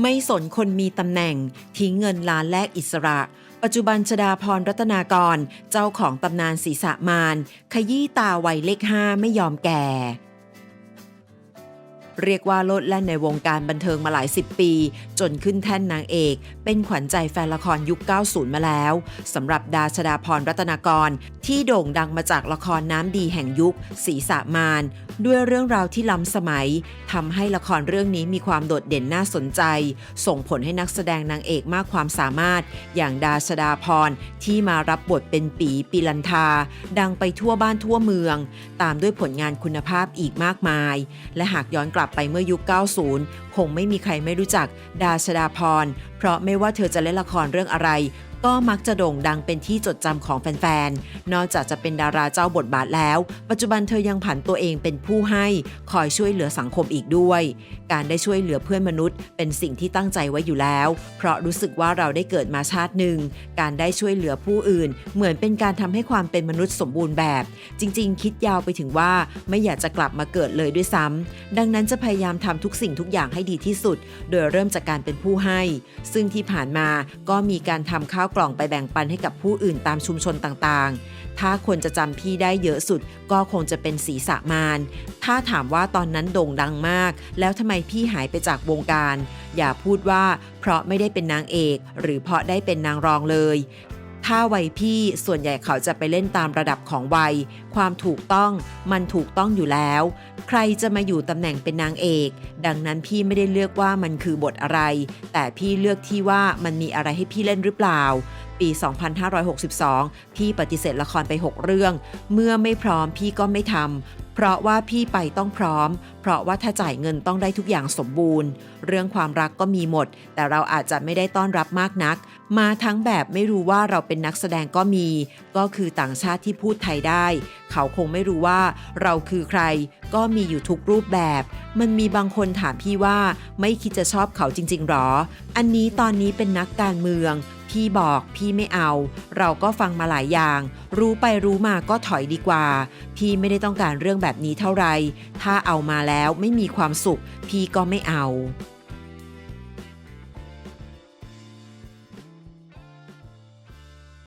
ไม่สนคนมีตำแหน่ง ทิ้งเงินล้านแลกอิสระ ปัจจุบันชดาพรรัตนากร เจ้าของตำนานศีสะมาน ขยี้ตาวัยเลขห้าไม่ยอมแก่ เรียกว่าโลดแล่นในวงการบันเทิงมาหลายสิบปี จนขึ้นแท่นนางเอก เป็นขวัญใจแฟนละครยุค 90 มาแล้วสำหรับดาชดาพรรัตนากร ที่โด่งดังมาจากละครน้ำดีแห่งยุคศีสะมารด้วยเรื่องราวที่ล้ำสมัยทำให้ละครเรื่องนี้มีความโดดเด่นน่าสนใจ ส่งผลให้นักแสดงนางเอกมากความสามารถ อย่างดาชดาพรที่มารับบทเป็นปีปีลันทา ดังไปทั่วบ้านทั่วเมือง ตามด้วยผลงานคุณภาพอีกมากมาย และหากย้อนกลับไปเมื่อยุค 90 คงไม่มีใครไม่รู้จักดาชดาพร เพราะไม่ว่าเธอจะเล่นละครเรื่องอะไร ก็มักจะโด่งดังเป็นที่จดจำของแฟนๆ นอกจากจะเป็นดาราเจ้าบทบาทแล้ว ปัจจุบันเธอยังผันตัวเองเป็นผู้ให้คอยช่วยเหลือสังคมอีกด้วย การได้ช่วยเหลือเพื่อนมนุษย์ เป็นสิ่งที่ตั้งใจไว้อยู่แล้ว เพราะรู้สึกว่าเราได้เกิดมาชาติหนึ่ง การได้ช่วยเหลือผู้อื่น เหมือนเป็นการทำให้ความเป็นมนุษย์สมบูรณ์แบบ จริง ๆ คิดยาวไปถึงว่าไม่อยากจะกลับมาเกิดเลยด้วยซ้ำดังนั้นจะพยายามทำทุกสิ่งทุกอย่างให้ดีที่สุด โดยเริ่มจากการเป็นผู้ให้ ซึ่งที่ผ่านมาก็มีการทำข้าวกล่องไปแบ่งปันให้กับผู้อื่นตามชุมชนต่างๆ ถ้าคนจะจำพี่ได้เยอะสุดก็คงจะเป็นศีสะมาน ถ้าถามว่าตอนนั้นโด่งดังมาก แล้วทำไมพี่หายไปจากวงการ อย่าพูดว่าเพราะไม่ได้เป็นนางเอก หรือเพราะได้เป็นนางรองเลย ถ้าวัยพี่ส่วนใหญ่เขาจะไปเล่นตามระดับของวัย ความถูกต้องมันถูกต้องอยู่แล้ว ใครจะมาอยู่ตำแหน่งเป็นนางเอก ดังนั้นพี่ไม่ได้เลือกว่ามันคือบทอะไร แต่พี่เลือกที่ว่ามันมีอะไรให้พี่เล่นหรือเปล่า ปี 2562 พี่ปฏิเสธละครไป 6 เรื่อง เมื่อไม่พร้อมพี่ก็ไม่ทำเพราะว่าพี่ไปต้องพร้อม เพราะว่าถ้าจ่ายเงินต้องได้ทุกอย่างสมบูรณ์ เรื่องความรักก็มีหมด แต่เราอาจจะไม่ได้ต้อนรับมากนัก มาทั้งแบบไม่รู้ว่าเราเป็นนักแสดงก็มี ก็คือต่างชาติที่พูดไทยได้ เขาคงไม่รู้ว่าเราคือใคร ก็มีอยู่ทุกรูปแบบ มันมีบางคนถามพี่ว่าไม่คิดจะชอบเขาจริงๆหรอ อันนี้ตอนนี้เป็นนักการเมือง พี่บอกพี่ไม่เอา เราก็ฟังมาหลายอย่าง รู้ไปรู้มาก็ถอยดีกว่า พี่ไม่ได้ต้องการเรื่องแบบนี้เท่าไหร่ถ้าเอามาแล้วไม่มีความสุข พี่ก็ไม่เอา